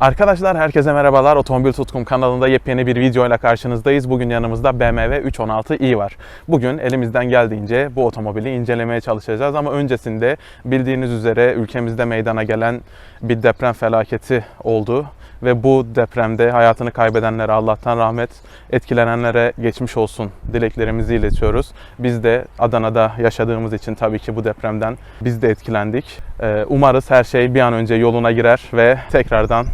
Arkadaşlar herkese merhabalar. Otomobil Tutkum kanalında yepyeni bir videoyla karşınızdayız. Bugün yanımızda BMW 316i var. Bugün elimizden geldiğince bu otomobili incelemeye çalışacağız ama öncesinde bildiğiniz üzere ülkemizde meydana gelen bir deprem felaketi oldu ve bu depremde hayatını kaybedenlere Allah'tan rahmet, etkilenenlere geçmiş olsun dileklerimizi iletiyoruz. Biz de Adana'da yaşadığımız için tabii ki bu depremden biz de etkilendik. Ee, Umarız her şey bir an önce yoluna girer ve tekrardan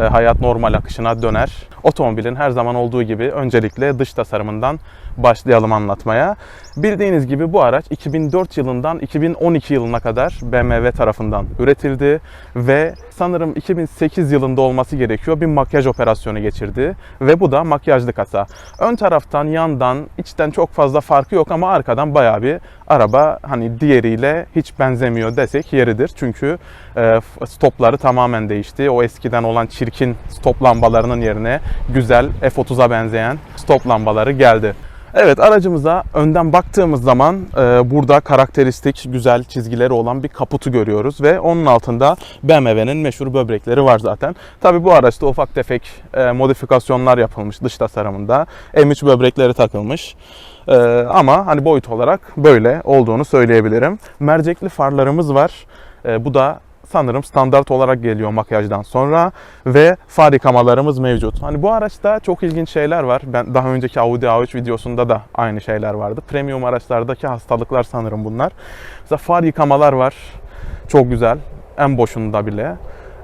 e, hayat normal akışına döner. Otomobilin her zaman olduğu gibi öncelikle dış tasarımından başlayalım anlatmaya. Bildiğiniz gibi bu araç 2004 yılından 2012 yılına kadar BMW tarafından üretildi ve sanırım 2008 yılında olması gerekiyor bir makyaj operasyonu geçirdi ve bu da makyajlı kasa. Ön taraftan, yandan, içten çok fazla farkı yok ama arkadan bayağı bir araba hani diğeriyle hiç benzemiyor desek yeridir. Çünkü e, stopları tamamen değişti. O eskiden olan çirkin stop lambalarının yerine güzel F30'a benzeyen stop lambaları geldi. Evet aracımıza önden baktığımız zaman e, burada karakteristik güzel çizgileri olan bir kaputu görüyoruz ve onun altında BMW'nin meşhur böbrekleri var zaten. Tabi bu araçta ufak tefek e, modifikasyonlar yapılmış dış tasarımında. M3 böbrekleri takılmış. E, ama hani boyut olarak böyle olduğunu söyleyebilirim. Mercekli farlarımız var. E, bu da sanırım standart olarak geliyor makyajdan sonra ve far yıkamalarımız mevcut. Hani bu araçta çok ilginç şeyler var. Ben daha önceki Audi A3 videosunda da aynı şeyler vardı. Premium araçlardaki hastalıklar sanırım bunlar. Mesela far yıkamalar var. Çok güzel. En boşunda bile.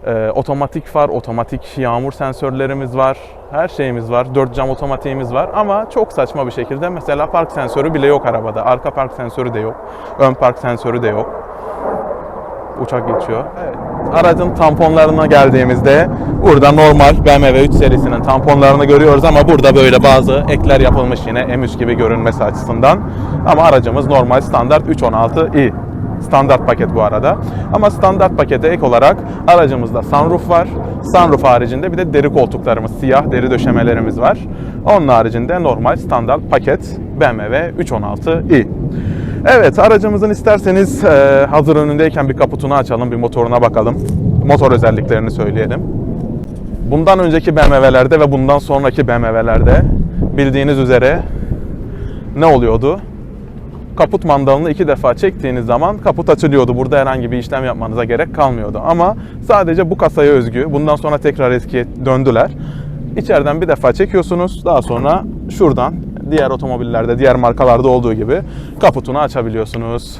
Ee, otomatik far, otomatik yağmur sensörlerimiz var. Her şeyimiz var. 4 cam otomatiğimiz var ama çok saçma bir şekilde mesela park sensörü bile yok arabada. Arka park sensörü de yok. Ön park sensörü de yok uçak geçiyor. Evet. Aracın tamponlarına geldiğimizde burada normal BMW 3 serisinin tamponlarını görüyoruz ama burada böyle bazı ekler yapılmış yine M3 gibi görünmesi açısından. Ama aracımız normal standart 316i. Standart paket bu arada. Ama standart pakete ek olarak aracımızda sunroof var. Sunroof haricinde bir de deri koltuklarımız, siyah deri döşemelerimiz var. Onun haricinde normal standart paket BMW 316i. Evet aracımızın isterseniz e, hazır önündeyken bir kaputunu açalım, bir motoruna bakalım. Motor özelliklerini söyleyelim. Bundan önceki BMW'lerde ve bundan sonraki BMW'lerde bildiğiniz üzere ne oluyordu? Kaput mandalını iki defa çektiğiniz zaman kaput açılıyordu. Burada herhangi bir işlem yapmanıza gerek kalmıyordu. Ama sadece bu kasaya özgü. Bundan sonra tekrar eskiye döndüler. İçeriden bir defa çekiyorsunuz. Daha sonra şuradan diğer otomobillerde, diğer markalarda olduğu gibi kaputunu açabiliyorsunuz.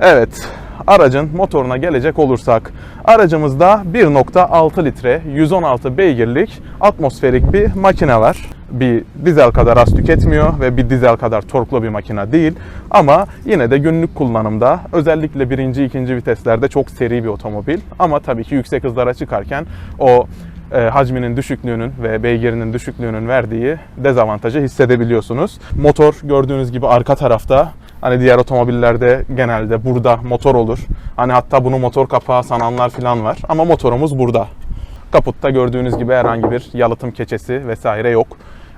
Evet, aracın motoruna gelecek olursak aracımızda 1.6 litre 116 beygirlik atmosferik bir makine var. Bir dizel kadar az tüketmiyor ve bir dizel kadar torklu bir makine değil. Ama yine de günlük kullanımda özellikle birinci, ikinci viteslerde çok seri bir otomobil. Ama tabii ki yüksek hızlara çıkarken o e, hacminin düşüklüğünün ve beygirinin düşüklüğünün verdiği dezavantajı hissedebiliyorsunuz. Motor gördüğünüz gibi arka tarafta Hani diğer otomobillerde genelde burada motor olur. Hani hatta bunu motor kapağı sananlar falan var. Ama motorumuz burada. Kaputta gördüğünüz gibi herhangi bir yalıtım keçesi vesaire yok.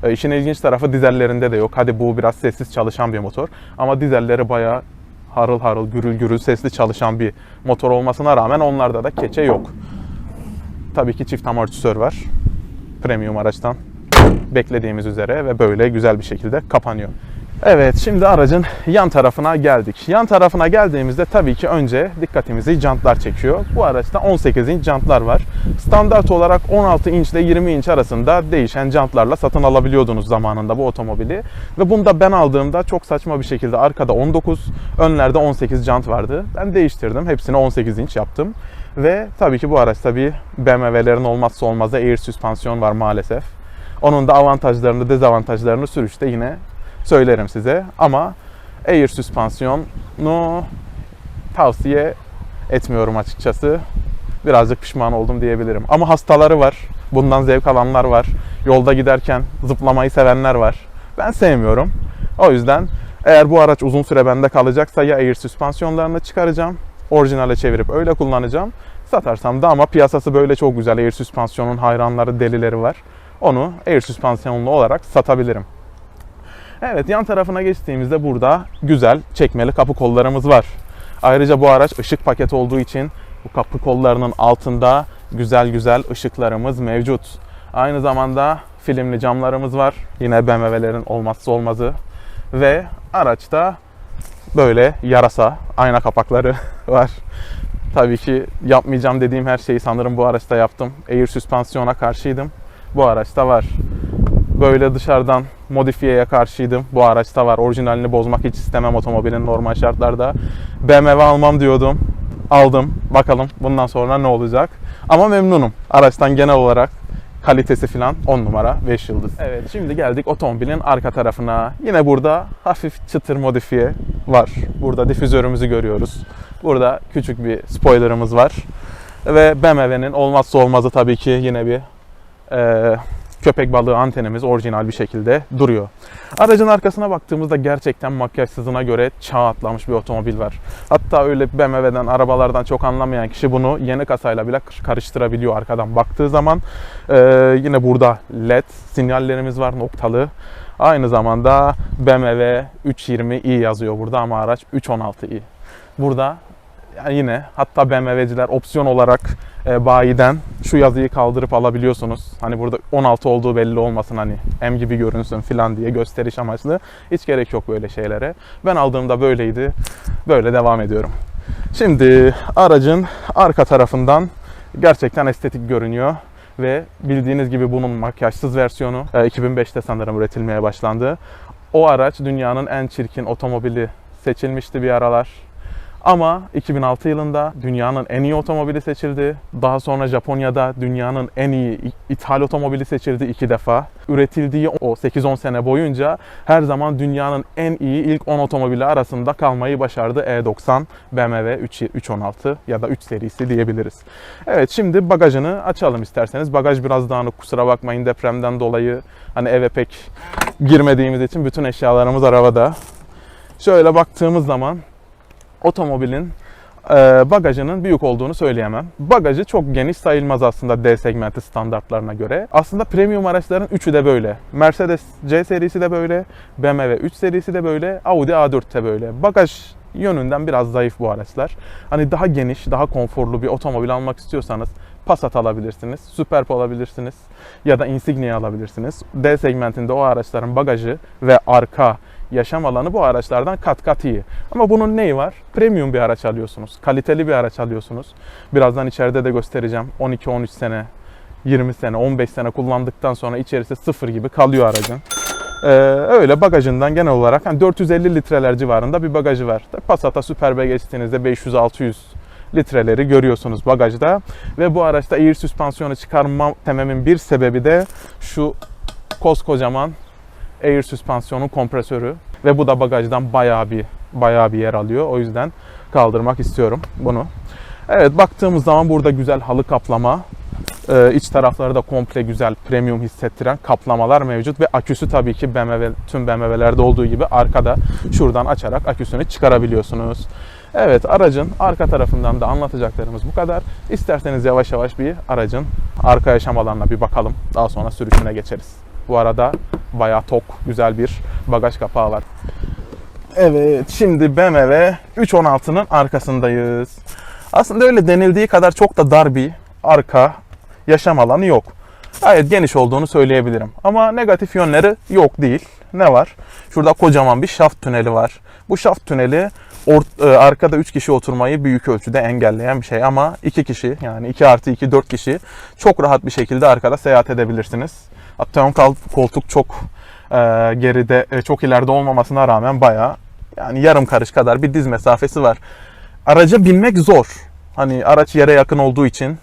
E, işin ilginç tarafı dizellerinde de yok. Hadi bu biraz sessiz çalışan bir motor. Ama dizelleri bayağı harıl harıl, gürül gürül sesli çalışan bir motor olmasına rağmen onlarda da keçe yok. Tabii ki çift amortisör var. Premium araçtan beklediğimiz üzere ve böyle güzel bir şekilde kapanıyor. Evet şimdi aracın yan tarafına geldik. Yan tarafına geldiğimizde tabii ki önce dikkatimizi jantlar çekiyor. Bu araçta 18 inç jantlar var. Standart olarak 16 inç ile 20 inç arasında değişen jantlarla satın alabiliyordunuz zamanında bu otomobili. Ve bunu da ben aldığımda çok saçma bir şekilde arkada 19, önlerde 18 jant vardı. Ben değiştirdim. Hepsini 18 inç yaptım. Ve tabii ki bu araçta bir BMW'lerin olmazsa olmazı air süspansiyon var maalesef. Onun da avantajlarını, dezavantajlarını sürüşte yine söylerim size. Ama air süspansiyonu tavsiye etmiyorum açıkçası. Birazcık pişman oldum diyebilirim. Ama hastaları var. Bundan zevk alanlar var. Yolda giderken zıplamayı sevenler var. Ben sevmiyorum. O yüzden eğer bu araç uzun süre bende kalacaksa ya air süspansiyonlarını çıkaracağım. Orijinale çevirip öyle kullanacağım. Satarsam da ama piyasası böyle çok güzel. Air süspansiyonun hayranları, delileri var. Onu air süspansiyonlu olarak satabilirim. Evet yan tarafına geçtiğimizde burada güzel çekmeli kapı kollarımız var. Ayrıca bu araç ışık paket olduğu için bu kapı kollarının altında güzel güzel ışıklarımız mevcut. Aynı zamanda filmli camlarımız var. Yine BMW'lerin olmazsa olmazı. Ve araçta böyle yarasa ayna kapakları var. Tabii ki yapmayacağım dediğim her şeyi sanırım bu araçta yaptım. Air süspansiyona karşıydım. Bu araçta var. Böyle dışarıdan modifiyeye karşıydım. Bu araçta var. Orijinalini bozmak hiç istemem otomobilin normal şartlarda. BMW almam diyordum. Aldım. Bakalım bundan sonra ne olacak. Ama memnunum. Araçtan genel olarak kalitesi falan 10 numara 5 yıldız. Evet şimdi geldik otomobilin arka tarafına. Yine burada hafif çıtır modifiye var. Burada difüzörümüzü görüyoruz. Burada küçük bir spoilerımız var. Ve BMW'nin olmazsa olmazı tabii ki yine bir e, köpek balığı antenimiz orijinal bir şekilde duruyor. Aracın arkasına baktığımızda gerçekten makyajsızına göre çağ atlamış bir otomobil var. Hatta öyle BMW'den, arabalardan çok anlamayan kişi bunu yeni kasayla bile karıştırabiliyor arkadan baktığı zaman. Ee, yine burada LED sinyallerimiz var noktalı. Aynı zamanda BMW 320i yazıyor burada ama araç 316i. Burada yani yine hatta BMW'ciler opsiyon olarak e, bayiden şu yazıyı kaldırıp alabiliyorsunuz. Hani burada 16 olduğu belli olmasın hani M gibi görünsün falan diye gösteriş amaçlı. Hiç gerek yok böyle şeylere. Ben aldığımda böyleydi. Böyle devam ediyorum. Şimdi aracın arka tarafından gerçekten estetik görünüyor ve bildiğiniz gibi bunun makyajsız versiyonu e, 2005'te sanırım üretilmeye başlandı. O araç dünyanın en çirkin otomobili seçilmişti bir aralar. Ama 2006 yılında dünyanın en iyi otomobili seçildi. Daha sonra Japonya'da dünyanın en iyi ithal otomobili seçildi iki defa. Üretildiği o 8-10 sene boyunca her zaman dünyanın en iyi ilk 10 otomobili arasında kalmayı başardı E90 BMW 3, 316 ya da 3 serisi diyebiliriz. Evet şimdi bagajını açalım isterseniz. Bagaj biraz dağınık kusura bakmayın depremden dolayı hani eve pek girmediğimiz için bütün eşyalarımız arabada. Şöyle baktığımız zaman otomobilin e, bagajının büyük olduğunu söyleyemem. Bagajı çok geniş sayılmaz aslında D segmenti standartlarına göre. Aslında premium araçların üçü de böyle. Mercedes C serisi de böyle, BMW 3 serisi de böyle, Audi A4 de böyle. Bagaj yönünden biraz zayıf bu araçlar. Hani daha geniş, daha konforlu bir otomobil almak istiyorsanız Passat alabilirsiniz, Superb alabilirsiniz ya da Insignia alabilirsiniz. D segmentinde o araçların bagajı ve arka yaşam alanı bu araçlardan kat kat iyi. Ama bunun neyi var? Premium bir araç alıyorsunuz. Kaliteli bir araç alıyorsunuz. Birazdan içeride de göstereceğim. 12-13 sene, 20 sene, 15 sene kullandıktan sonra içerisi sıfır gibi kalıyor aracın. Ee, öyle bagajından genel olarak hani 450 litreler civarında bir bagajı var. Passat'a Superb'e geçtiğinizde 500-600 litreleri görüyorsunuz bagajda. Ve bu araçta air süspansiyonu çıkarma tememin bir sebebi de şu koskocaman air süspansiyonun kompresörü ve bu da bagajdan bayağı bir bayağı bir yer alıyor. O yüzden kaldırmak istiyorum bunu. Evet baktığımız zaman burada güzel halı kaplama, ee, iç tarafları da komple güzel premium hissettiren kaplamalar mevcut ve aküsü tabii ki BMW tüm BMW'lerde olduğu gibi arkada şuradan açarak aküsünü çıkarabiliyorsunuz. Evet aracın arka tarafından da anlatacaklarımız bu kadar. İsterseniz yavaş yavaş bir aracın arka yaşam alanına bir bakalım. Daha sonra sürüşüne geçeriz. Bu arada bayağı tok, güzel bir bagaj kapağı var. Evet, şimdi BMW 316'nın arkasındayız. Aslında öyle denildiği kadar çok da dar bir arka yaşam alanı yok. Gayet geniş olduğunu söyleyebilirim. Ama negatif yönleri yok değil. Ne var? Şurada kocaman bir şaft tüneli var. Bu şaft tüneli or- e, arkada 3 kişi oturmayı büyük ölçüde engelleyen bir şey. Ama 2 kişi yani 2 artı 2 4 kişi çok rahat bir şekilde arkada seyahat edebilirsiniz. Ön koltuk çok e, geride, e, çok ileride olmamasına rağmen bayağı yani yarım karış kadar bir diz mesafesi var. Araca binmek zor. Hani araç yere yakın olduğu için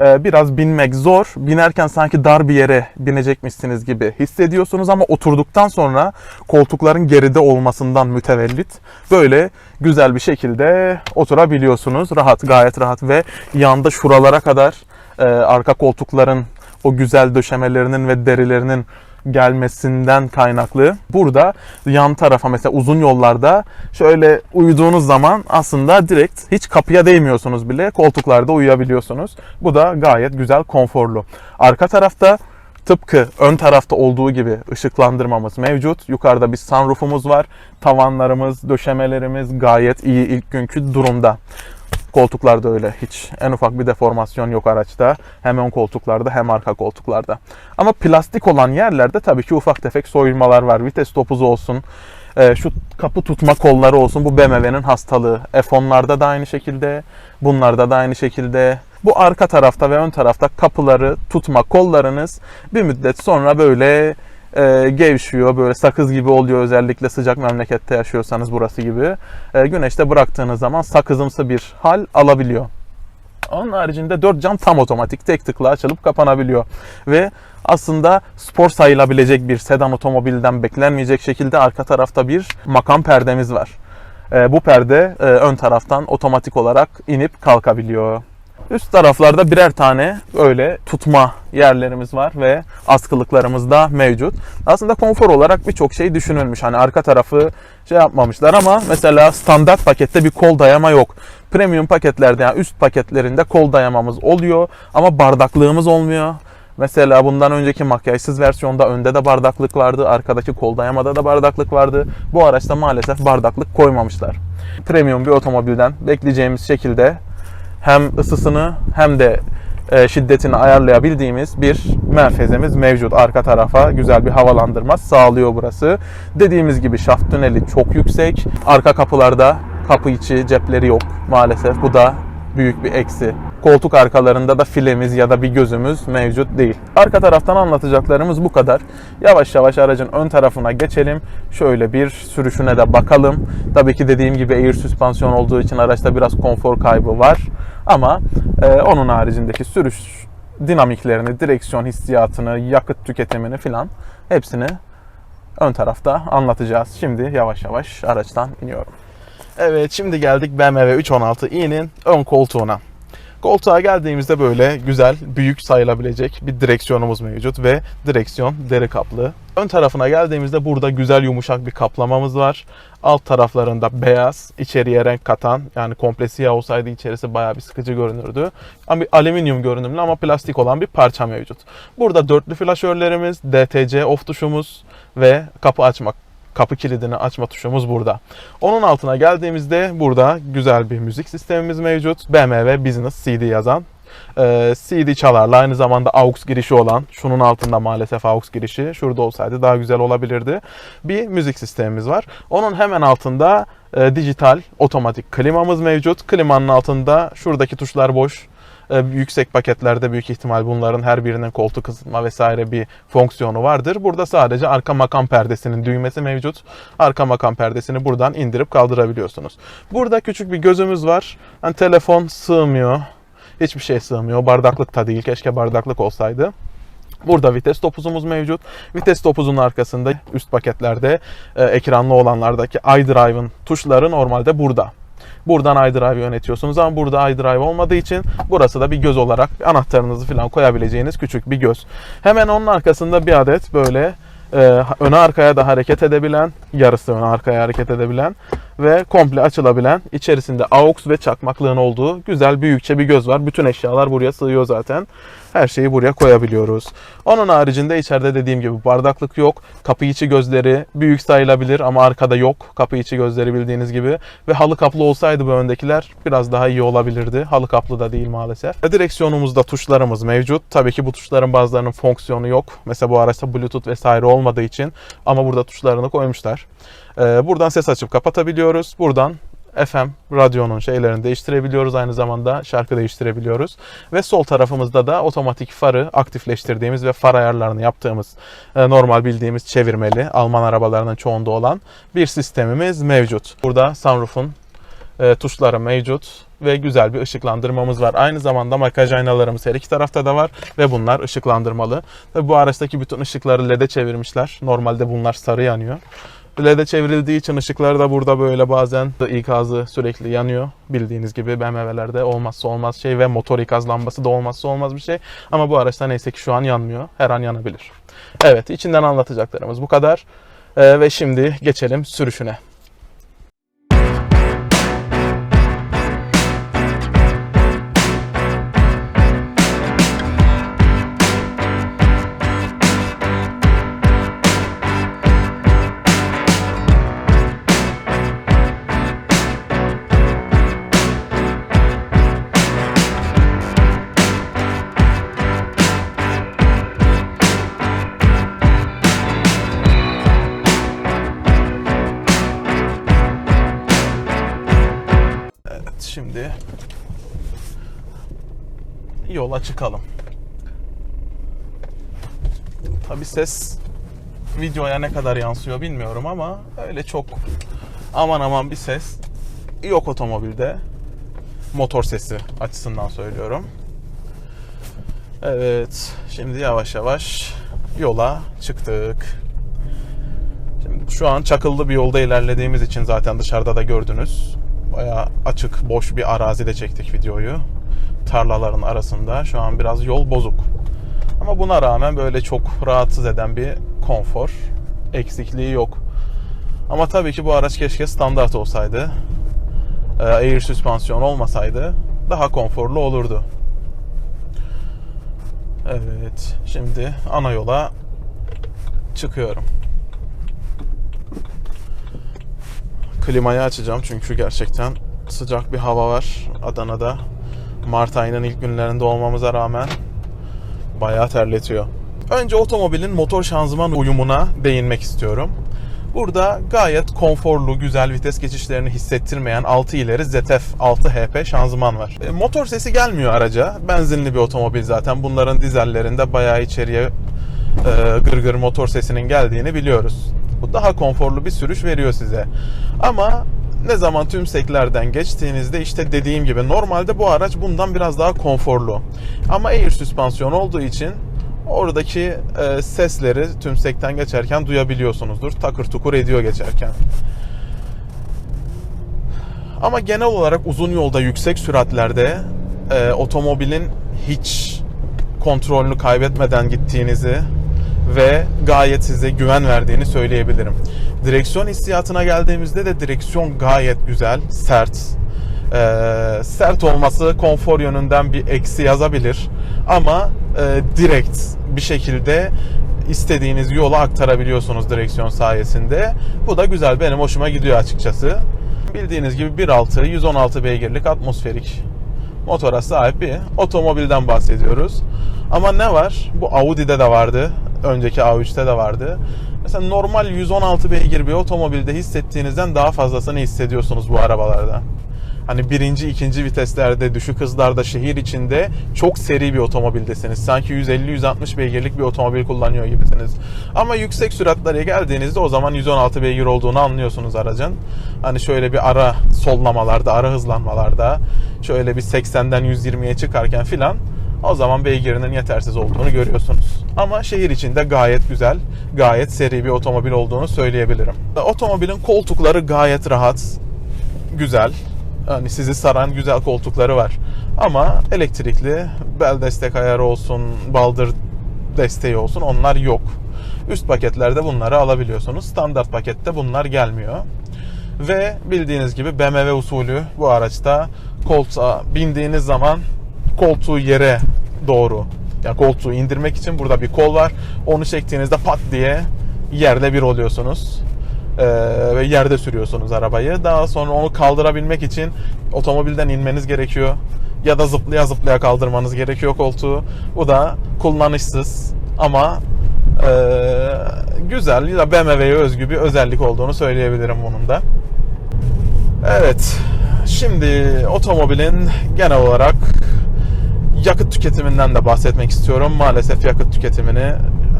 e, biraz binmek zor. Binerken sanki dar bir yere binecekmişsiniz gibi hissediyorsunuz ama oturduktan sonra koltukların geride olmasından mütevellit böyle güzel bir şekilde oturabiliyorsunuz. Rahat, gayet rahat ve yanda şuralara kadar e, arka koltukların o güzel döşemelerinin ve derilerinin gelmesinden kaynaklı. Burada yan tarafa mesela uzun yollarda şöyle uyuduğunuz zaman aslında direkt hiç kapıya değmiyorsunuz bile. Koltuklarda uyuyabiliyorsunuz. Bu da gayet güzel, konforlu. Arka tarafta tıpkı ön tarafta olduğu gibi ışıklandırmamız mevcut. Yukarıda bir sunroofumuz var. Tavanlarımız, döşemelerimiz gayet iyi ilk günkü durumda. Koltuklar da öyle hiç en ufak bir deformasyon yok araçta. Hem ön koltuklarda hem arka koltuklarda. Ama plastik olan yerlerde tabii ki ufak tefek soyulmalar var. Vites topuzu olsun, e, şu kapı tutma kolları olsun bu BMW'nin hastalığı. F10'larda da aynı şekilde, bunlarda da aynı şekilde. Bu arka tarafta ve ön tarafta kapıları tutma kollarınız bir müddet sonra böyle e, gevşiyor, böyle sakız gibi oluyor özellikle sıcak memlekette yaşıyorsanız burası gibi. E, güneşte bıraktığınız zaman sakızımsı bir hal alabiliyor. Onun haricinde 4 cam tam otomatik tek tıkla açılıp kapanabiliyor. Ve aslında spor sayılabilecek bir sedan otomobilden beklenmeyecek şekilde arka tarafta bir makam perdemiz var. E, bu perde e, ön taraftan otomatik olarak inip kalkabiliyor. Üst taraflarda birer tane öyle tutma yerlerimiz var ve askılıklarımız da mevcut. Aslında konfor olarak birçok şey düşünülmüş. Hani arka tarafı şey yapmamışlar ama mesela standart pakette bir kol dayama yok. Premium paketlerde yani üst paketlerinde kol dayamamız oluyor ama bardaklığımız olmuyor. Mesela bundan önceki makyajsız versiyonda önde de bardaklık vardı, arkadaki kol dayamada da bardaklık vardı. Bu araçta maalesef bardaklık koymamışlar. Premium bir otomobilden bekleyeceğimiz şekilde hem ısısını hem de e, şiddetini ayarlayabildiğimiz bir menfezemiz mevcut. Arka tarafa güzel bir havalandırma sağlıyor burası. Dediğimiz gibi şaft tüneli çok yüksek. Arka kapılarda kapı içi cepleri yok maalesef. Bu da büyük bir eksi. Koltuk arkalarında da filemiz ya da bir gözümüz mevcut değil. Arka taraftan anlatacaklarımız bu kadar. Yavaş yavaş aracın ön tarafına geçelim. Şöyle bir sürüşüne de bakalım. Tabii ki dediğim gibi air süspansiyon olduğu için araçta biraz konfor kaybı var. Ama e, onun haricindeki sürüş dinamiklerini, direksiyon hissiyatını, yakıt tüketimini filan hepsini ön tarafta anlatacağız. Şimdi yavaş yavaş araçtan iniyorum. Evet şimdi geldik BMW 316i'nin ön koltuğuna. Koltuğa geldiğimizde böyle güzel, büyük sayılabilecek bir direksiyonumuz mevcut ve direksiyon deri kaplı. Ön tarafına geldiğimizde burada güzel yumuşak bir kaplamamız var. Alt taraflarında beyaz, içeriye renk katan yani komple siyah olsaydı içerisi bayağı bir sıkıcı görünürdü. Ama alüminyum görünümlü ama plastik olan bir parça mevcut. Burada dörtlü flaşörlerimiz, DTC off tuşumuz ve kapı açmak kapı kilidini açma tuşumuz burada. Onun altına geldiğimizde burada güzel bir müzik sistemimiz mevcut. BMW Business CD yazan ee, CD çalarla aynı zamanda AUX girişi olan, şunun altında maalesef AUX girişi, şurada olsaydı daha güzel olabilirdi. Bir müzik sistemimiz var. Onun hemen altında e, dijital otomatik klimamız mevcut. Klimanın altında şuradaki tuşlar boş. E, yüksek paketlerde büyük ihtimal bunların her birinin koltuk ısıtma vesaire bir fonksiyonu vardır. Burada sadece arka makam perdesinin düğmesi mevcut. Arka makam perdesini buradan indirip kaldırabiliyorsunuz. Burada küçük bir gözümüz var. Hani telefon sığmıyor. Hiçbir şey sığmıyor. Bardaklık da değil. Keşke bardaklık olsaydı. Burada vites topuzumuz mevcut. Vites topuzun arkasında üst paketlerde e, ekranlı olanlardaki iDrive'ın tuşları normalde burada. Buradan iDrive yönetiyorsunuz ama burada iDrive olmadığı için burası da bir göz olarak anahtarınızı falan koyabileceğiniz küçük bir göz. Hemen onun arkasında bir adet böyle e, öne arkaya da hareket edebilen, yarısı öne arkaya hareket edebilen ve komple açılabilen, içerisinde AUX ve çakmaklığın olduğu güzel büyükçe bir göz var. Bütün eşyalar buraya sığıyor zaten. Her şeyi buraya koyabiliyoruz. Onun haricinde içeride dediğim gibi bardaklık yok. Kapı içi gözleri büyük sayılabilir ama arkada yok. Kapı içi gözleri bildiğiniz gibi. Ve halı kaplı olsaydı bu öndekiler biraz daha iyi olabilirdi. Halı kaplı da değil maalesef. Direksiyonumuzda tuşlarımız mevcut. Tabii ki bu tuşların bazılarının fonksiyonu yok. Mesela bu araçta Bluetooth vesaire olmadığı için ama burada tuşlarını koymuşlar. Ee, buradan ses açıp kapatabiliyoruz. Buradan FM radyonun şeylerini değiştirebiliyoruz. Aynı zamanda şarkı değiştirebiliyoruz. Ve sol tarafımızda da otomatik farı aktifleştirdiğimiz ve far ayarlarını yaptığımız e, normal bildiğimiz çevirmeli Alman arabalarının çoğunda olan bir sistemimiz mevcut. Burada sunroof'un e, tuşları mevcut ve güzel bir ışıklandırmamız var. Aynı zamanda makyaj aynalarımız her iki tarafta da var ve bunlar ışıklandırmalı. Tabii bu araçtaki bütün ışıkları LED'e çevirmişler. Normalde bunlar sarı yanıyor. LED'e çevrildiği için ışıklar da burada böyle bazen ikazı sürekli yanıyor. Bildiğiniz gibi BMW'lerde olmazsa olmaz şey ve motor ikaz lambası da olmazsa olmaz bir şey. Ama bu araçta neyse ki şu an yanmıyor. Her an yanabilir. Evet içinden anlatacaklarımız bu kadar. Ee, ve şimdi geçelim sürüşüne. Şimdi yola çıkalım. Tabi ses videoya ne kadar yansıyor bilmiyorum ama öyle çok aman aman bir ses yok otomobilde. Motor sesi açısından söylüyorum. Evet, şimdi yavaş yavaş yola çıktık. Şimdi şu an çakıllı bir yolda ilerlediğimiz için zaten dışarıda da gördünüz. Baya açık, boş bir arazide çektik videoyu. Tarlaların arasında. Şu an biraz yol bozuk. Ama buna rağmen böyle çok rahatsız eden bir konfor eksikliği yok. Ama tabii ki bu araç keşke standart olsaydı. Ee, Air süspansiyon olmasaydı daha konforlu olurdu. Evet, şimdi ana yola çıkıyorum. Klimayı açacağım çünkü gerçekten sıcak bir hava var Adana'da. Mart ayının ilk günlerinde olmamıza rağmen bayağı terletiyor. Önce otomobilin motor şanzıman uyumuna değinmek istiyorum. Burada gayet konforlu, güzel vites geçişlerini hissettirmeyen 6 ileri ZF 6 HP şanzıman var. E, motor sesi gelmiyor araca. Benzinli bir otomobil zaten. Bunların dizellerinde bayağı içeriye e, gırgır motor sesinin geldiğini biliyoruz. Bu daha konforlu bir sürüş veriyor size. Ama ne zaman tüm seklerden geçtiğinizde işte dediğim gibi normalde bu araç bundan biraz daha konforlu. Ama air süspansiyon olduğu için oradaki e, sesleri tümsekten geçerken duyabiliyorsunuzdur. Takır tukur ediyor geçerken. Ama genel olarak uzun yolda yüksek süratlerde e, otomobilin hiç kontrolünü kaybetmeden gittiğinizi ve gayet size güven verdiğini söyleyebilirim. Direksiyon hissiyatına geldiğimizde de direksiyon gayet güzel, sert. Ee, sert olması konfor yönünden bir eksi yazabilir ama e, direkt bir şekilde istediğiniz yola aktarabiliyorsunuz direksiyon sayesinde. Bu da güzel, benim hoşuma gidiyor açıkçası. Bildiğiniz gibi 1.6 116 beygirlik atmosferik motora sahip bir otomobilden bahsediyoruz. Ama ne var? Bu Audi'de de vardı. Önceki A3'te de vardı. Mesela normal 116 beygir bir otomobilde hissettiğinizden daha fazlasını hissediyorsunuz bu arabalarda. Hani birinci, ikinci viteslerde, düşük hızlarda, şehir içinde çok seri bir otomobildesiniz. Sanki 150-160 beygirlik bir otomobil kullanıyor gibisiniz. Ama yüksek süratlere geldiğinizde o zaman 116 beygir olduğunu anlıyorsunuz aracın. Hani şöyle bir ara sollamalarda, ara hızlanmalarda, şöyle bir 80'den 120'ye çıkarken filan o zaman beygirinin yetersiz olduğunu görüyorsunuz. Ama şehir içinde gayet güzel, gayet seri bir otomobil olduğunu söyleyebilirim. Otomobilin koltukları gayet rahat, güzel. Hani sizi saran güzel koltukları var. Ama elektrikli bel destek ayarı olsun, baldır desteği olsun onlar yok. Üst paketlerde bunları alabiliyorsunuz. Standart pakette bunlar gelmiyor. Ve bildiğiniz gibi BMW usulü bu araçta koltuğa bindiğiniz zaman koltuğu yere doğru yani koltuğu indirmek için burada bir kol var. Onu çektiğinizde pat diye yerde bir oluyorsunuz. Ee, ve yerde sürüyorsunuz arabayı. Daha sonra onu kaldırabilmek için otomobilden inmeniz gerekiyor. Ya da zıplaya zıplaya kaldırmanız gerekiyor koltuğu. Bu da kullanışsız ama e, güzel ya BMW'ye özgü bir özellik olduğunu söyleyebilirim bunun da. Evet. Şimdi otomobilin genel olarak yakıt tüketiminden de bahsetmek istiyorum. Maalesef yakıt tüketimini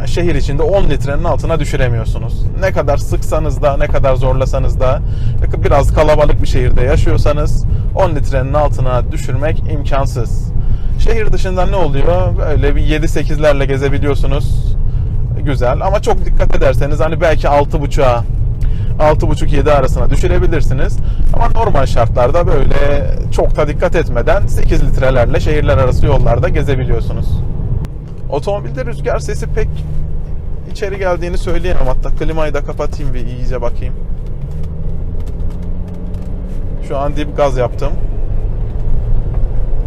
şehir içinde 10 litrenin altına düşüremiyorsunuz. Ne kadar sıksanız da ne kadar zorlasanız da biraz kalabalık bir şehirde yaşıyorsanız 10 litrenin altına düşürmek imkansız. Şehir dışında ne oluyor? Böyle bir 7-8'lerle gezebiliyorsunuz. Güzel ama çok dikkat ederseniz hani belki 6.5'a 6.5-7 arasına düşürebilirsiniz. Ama normal şartlarda böyle çok da dikkat etmeden 8 litrelerle şehirler arası yollarda gezebiliyorsunuz. Otomobilde rüzgar sesi pek içeri geldiğini söyleyemem. Hatta klimayı da kapatayım bir iyice bakayım. Şu an dip gaz yaptım.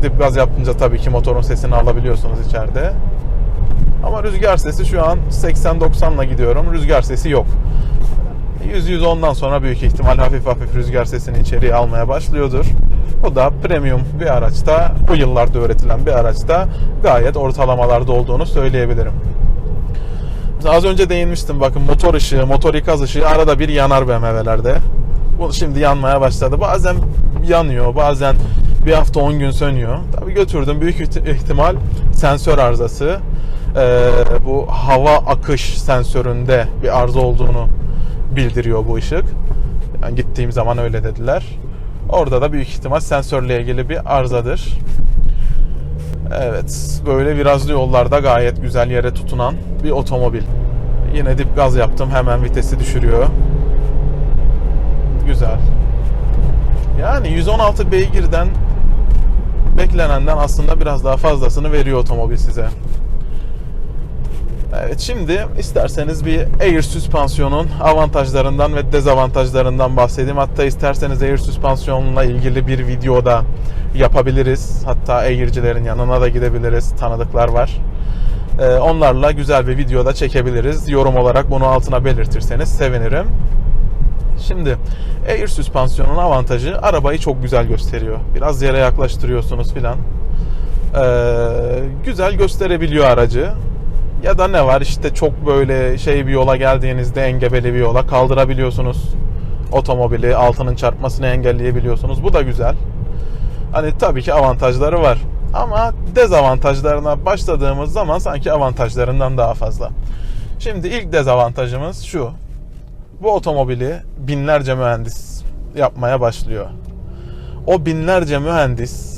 Dip gaz yapınca tabii ki motorun sesini alabiliyorsunuz içeride. Ama rüzgar sesi şu an 80-90 ile gidiyorum. Rüzgar sesi yok. 100-110'dan sonra büyük ihtimal hafif hafif rüzgar sesini içeriye almaya başlıyordur. Bu da premium bir araçta, bu yıllarda üretilen bir araçta gayet ortalamalarda olduğunu söyleyebilirim. Az önce değinmiştim bakın motor ışığı, motor ikaz ışığı arada bir yanar BMW'lerde. Bu şimdi yanmaya başladı. Bazen yanıyor, bazen bir hafta 10 gün sönüyor. Tabii götürdüm büyük ihti- ihtimal sensör arızası. Ee, bu hava akış sensöründe bir arıza olduğunu bildiriyor bu ışık. Yani gittiğim zaman öyle dediler. Orada da büyük ihtimal sensörle ilgili bir arızadır. Evet, böyle virajlı yollarda gayet güzel yere tutunan bir otomobil. Yine dip gaz yaptım, hemen vitesi düşürüyor. Güzel. Yani 116 beygirden beklenenden aslında biraz daha fazlasını veriyor otomobil size. Evet şimdi isterseniz bir Air süspansiyonun avantajlarından ve dezavantajlarından bahsedeyim. Hatta isterseniz Air süspansiyonla ilgili bir videoda yapabiliriz. Hatta Air'cilerin yanına da gidebiliriz. Tanıdıklar var. Ee, onlarla güzel bir videoda çekebiliriz. Yorum olarak bunu altına belirtirseniz sevinirim. Şimdi Air süspansiyonun avantajı arabayı çok güzel gösteriyor. Biraz yere yaklaştırıyorsunuz filan. Ee, güzel gösterebiliyor aracı. Ya da ne var işte çok böyle şey bir yola geldiğinizde engebeli bir yola kaldırabiliyorsunuz. Otomobili altının çarpmasını engelleyebiliyorsunuz. Bu da güzel. Hani tabii ki avantajları var. Ama dezavantajlarına başladığımız zaman sanki avantajlarından daha fazla. Şimdi ilk dezavantajımız şu. Bu otomobili binlerce mühendis yapmaya başlıyor. O binlerce mühendis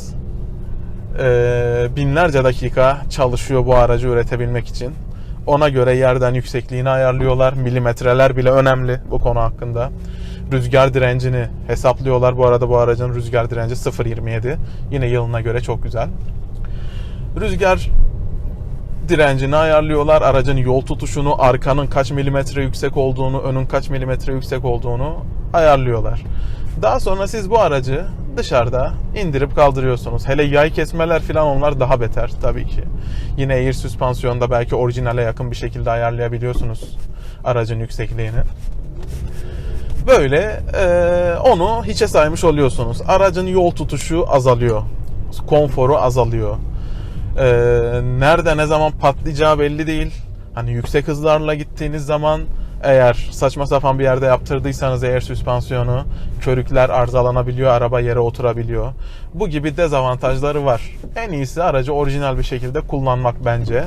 e, binlerce dakika çalışıyor bu aracı üretebilmek için. Ona göre yerden yüksekliğini ayarlıyorlar. Milimetreler bile önemli bu konu hakkında. Rüzgar direncini hesaplıyorlar. Bu arada bu aracın rüzgar direnci 0.27. Yine yılına göre çok güzel. Rüzgar direncini ayarlıyorlar. Aracın yol tutuşunu, arkanın kaç milimetre yüksek olduğunu, önün kaç milimetre yüksek olduğunu ayarlıyorlar. Daha sonra siz bu aracı dışarıda indirip kaldırıyorsunuz. Hele yay kesmeler falan onlar daha beter tabii ki. Yine air süspansiyonda belki orijinale yakın bir şekilde ayarlayabiliyorsunuz aracın yüksekliğini. Böyle e, onu hiçe saymış oluyorsunuz. Aracın yol tutuşu azalıyor. Konforu azalıyor. E, nerede ne zaman patlayacağı belli değil. Hani yüksek hızlarla gittiğiniz zaman eğer saçma sapan bir yerde yaptırdıysanız eğer süspansiyonu körükler arızalanabiliyor, araba yere oturabiliyor. Bu gibi dezavantajları var. En iyisi aracı orijinal bir şekilde kullanmak bence.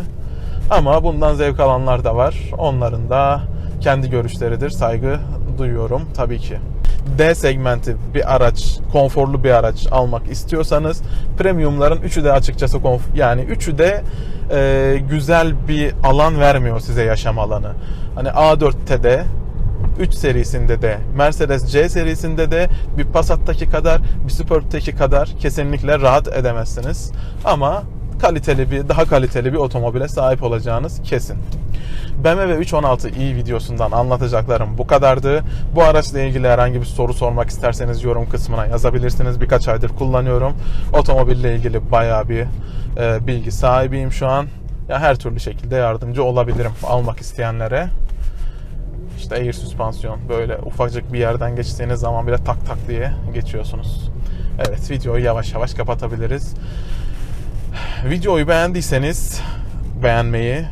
Ama bundan zevk alanlar da var. Onların da kendi görüşleridir. Saygı duyuyorum tabii ki. D segmenti bir araç, konforlu bir araç almak istiyorsanız premiumların üçü de açıkçası konf- yani üçü de e, güzel bir alan vermiyor size yaşam alanı. Hani A4'te de 3 serisinde de Mercedes C serisinde de bir Passat'taki kadar bir Superb'teki kadar kesinlikle rahat edemezsiniz. Ama kaliteli bir daha kaliteli bir otomobile sahip olacağınız kesin. BMW 316i videosundan anlatacaklarım bu kadardı. Bu araçla ilgili herhangi bir soru sormak isterseniz yorum kısmına yazabilirsiniz. Birkaç aydır kullanıyorum. Otomobille ilgili bayağı bir e, bilgi sahibiyim şu an. Ya her türlü şekilde yardımcı olabilirim almak isteyenlere. İşte air süspansiyon böyle ufacık bir yerden geçtiğiniz zaman bile tak tak diye geçiyorsunuz. Evet videoyu yavaş yavaş kapatabiliriz. Videoyu beğendiyseniz beğenmeyi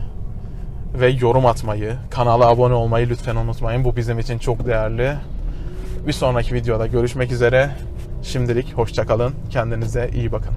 ve yorum atmayı, kanala abone olmayı lütfen unutmayın. Bu bizim için çok değerli. Bir sonraki videoda görüşmek üzere. Şimdilik hoşçakalın. Kendinize iyi bakın.